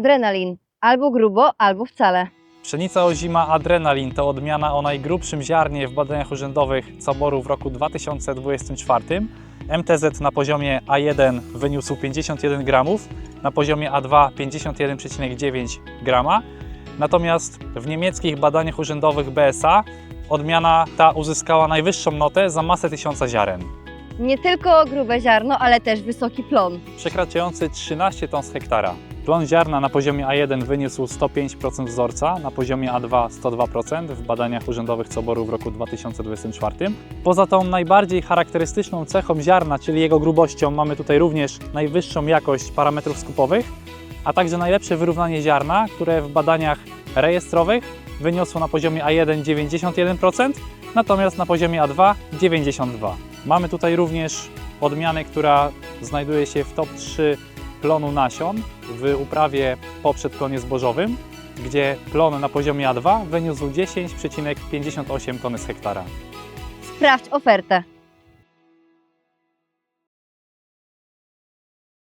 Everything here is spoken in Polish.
Adrenalin. Albo grubo, albo wcale. Pszenica ozima Adrenalin to odmiana o najgrubszym ziarnie w badaniach urzędowych Caboru w roku 2024. MTZ na poziomie A1 wyniósł 51 gramów, na poziomie A2 51,9 grama. Natomiast w niemieckich badaniach urzędowych BSA odmiana ta uzyskała najwyższą notę za masę tysiąca ziaren, Nie tylko grube ziarno, ale też wysoki plon. przekraczający 13 ton z hektara. Plon ziarna na poziomie A1 wyniósł 105% wzorca, na poziomie A2 102% w badaniach urzędowych Coboru w roku 2024. Poza tą najbardziej charakterystyczną cechą ziarna, czyli jego grubością, mamy tutaj również najwyższą jakość parametrów skupowych, a także najlepsze wyrównanie ziarna, które w badaniach rejestrowych wyniosło na poziomie A1 91%, natomiast na poziomie A2 92%. Mamy tutaj również odmianę, która znajduje się w top 3 plonu nasion w uprawie po przedplonie zbożowym, gdzie plon na poziomie A2 wyniósł 10,58 tony z hektara. Sprawdź ofertę.